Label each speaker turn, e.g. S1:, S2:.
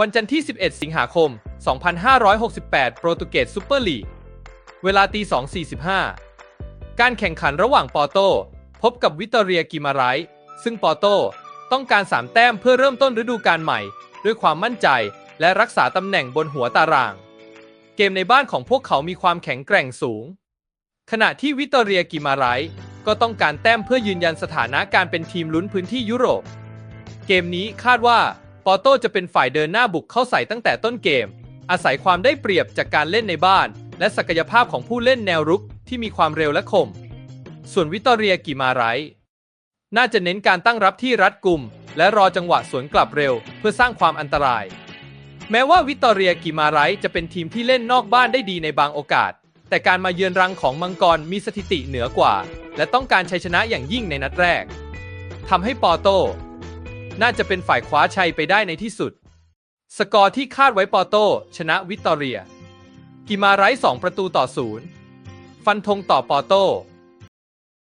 S1: วันจันทร์ที่ 11 สิงหาคม 2568 โปรตุเกสซูเปอร์ลีก เวลาตี 2.45 การแข่งขันระหว่างปอร์โต พบกับวิตอเรียกิมาไรส์ซึ่งปอร์โตต้องการ 3 แต้มเพื่อเริ่มต้นฤดูกาลใหม่ ด้วยความมั่นใจและรักษาตำแหน่งบนหัวตาราง เกมในบ้านของพวกเขามีความแข็งแกร่งสูง ขณะที่วิตอเรียกิมาไรส์ก็ต้องการแต้มเพื่อยืนยันสถานะการเป็นทีมลุ้นพื้นที่ยุโรป เกมนี้คาดว่า ปอร์โตจะเป็นฝ่ายเดินหน้าบุกเข้าใส่ตั้งแต่ต้นเกม อาศัยความได้เปรียบจากการเล่นในบ้าน และศักยภาพของผู้เล่นแนวรุกที่มีความเร็วและคม ส่วนวิตอเรียกิมาไรน่าจะเน้นการตั้งรับที่รัดกุม และรอจังหวะสวนกลับเร็ว เพื่อสร้างความอันตราย แม้ว่าวิตอเรียกิมาไรจะเป็นทีมที่เล่นนอกบ้านได้ดีในบางโอกาส แต่การมาเยือนรังของมังกรมีสถิติเหนือกว่า และต้องการชัยชนะอย่างยิ่งในนัดแรกทำให้ปอร์โต น่าจะเป็นฝ่ายคว้าชัยไปได้ในที่สุด สกอร์ที่คาดไว้ปอโต ชนะวิตอเรีย กิมาไรส์2ประตูต่อศูนย์ฟันธงต่อปอโต